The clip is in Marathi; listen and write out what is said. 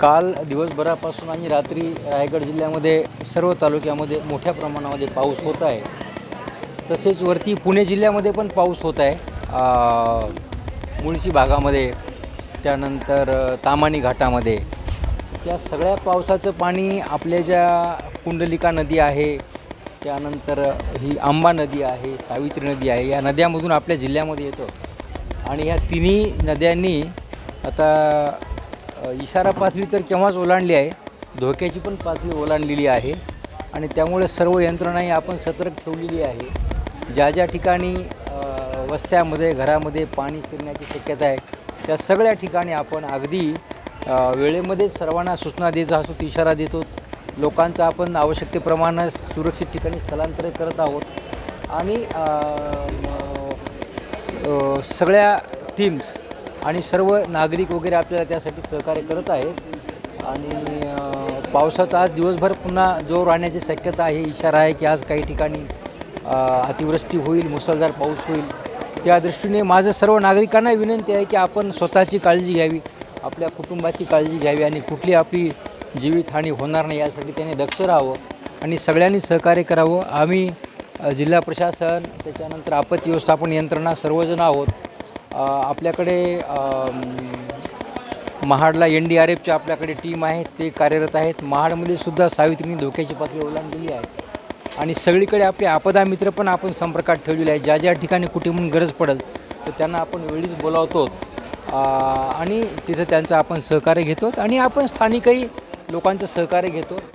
काल दिवसभरापासून आणि रात्री रायगड जिल्ह्यामध्ये सर्व तालुक्यामध्ये मोठ्या प्रमाणामध्ये पाऊस होत आहे. तसेच वरती पुणे जिल्ह्यामध्ये पण पाऊस होत आहे. मुळशी भागामध्ये त्यानंतर तामाणी घाटामध्ये. त्या सगळ्या पावसाचं पाणी आपल्या ज्या कुंडलिका नदी आहे त्यानंतर ही आंबा नदी आहे सावित्री नदी आहे या नद्यामधून आपल्या जिल्ह्यामध्ये येतं. आणि ह्या तिन्ही नद्यांनी आता इशारा पातळी तर केव्हाच ओलांडली आहे. धोक्याची पण पातळी ओलांडलेली आहे. आणि त्यामुळे सर्व यंत्रणाही आपण सतर्क ठेवलेली आहे. ज्या ज्या ठिकाणी वस्त्यामध्ये घरामध्ये पाणी शिरण्याची शक्यता आहे त्या सगळ्या ठिकाणी आपण अगदी वेळेमध्ये सर्वांना सूचना देत असतो इशारा देतो लोकांचं आपण आवश्यकतेप्रमाणे सुरक्षित ठिकाणी स्थलांतर करत आहोत. आणि सगळ्या टीम्स आणि सर्व नागरिक वगैरे आपल्याला त्यासाठी सहकार्य करत आहेत. आणि पावसाचा आज दिवसभर पुन्हा जोर राहण्याची शक्यता आहे इशारा आहे की आज काही ठिकाणी अतिवृष्टी होईल मुसळधार पाऊस होईल. त्या दृष्टीने माझं सर्व नागरिकांना विनंती आहे की आपण स्वतःची काळजी घ्यावी आपल्या कुटुंबाची काळजी घ्यावी आणि कुठली आपली जीवितहानी होणार नाही यासाठी त्याने दक्ष राहावं आणि सगळ्यांनी सहकार्य करावं. आम्ही जिल्हा प्रशासन त्याच्यानंतर आपत्ती व्यवस्थापन यंत्रणा सर्वजण आहोत. आपल्याकडे महाडला एन डी आर एफच्या आपल्याकडे टीम आहे ते कार्यरत आहेत. महाडमध्ये सुद्धा सावित्रीने धोक्याची पातळी ओलांडलेली आहे. आणि सगळीकडे आपले आपदा मित्र पण आपण संपर्कात ठेवलेले आहे ज्या ज्या ठिकाणी कुठे म्हणून गरज पडेल तर त्यांना आपण वेळीच बोलावतो. आणि तिथं त्यांचं आपण सहकार्य घेतो. आणि आपण स्थानिकही लोकांचं सहकार्य घेतो.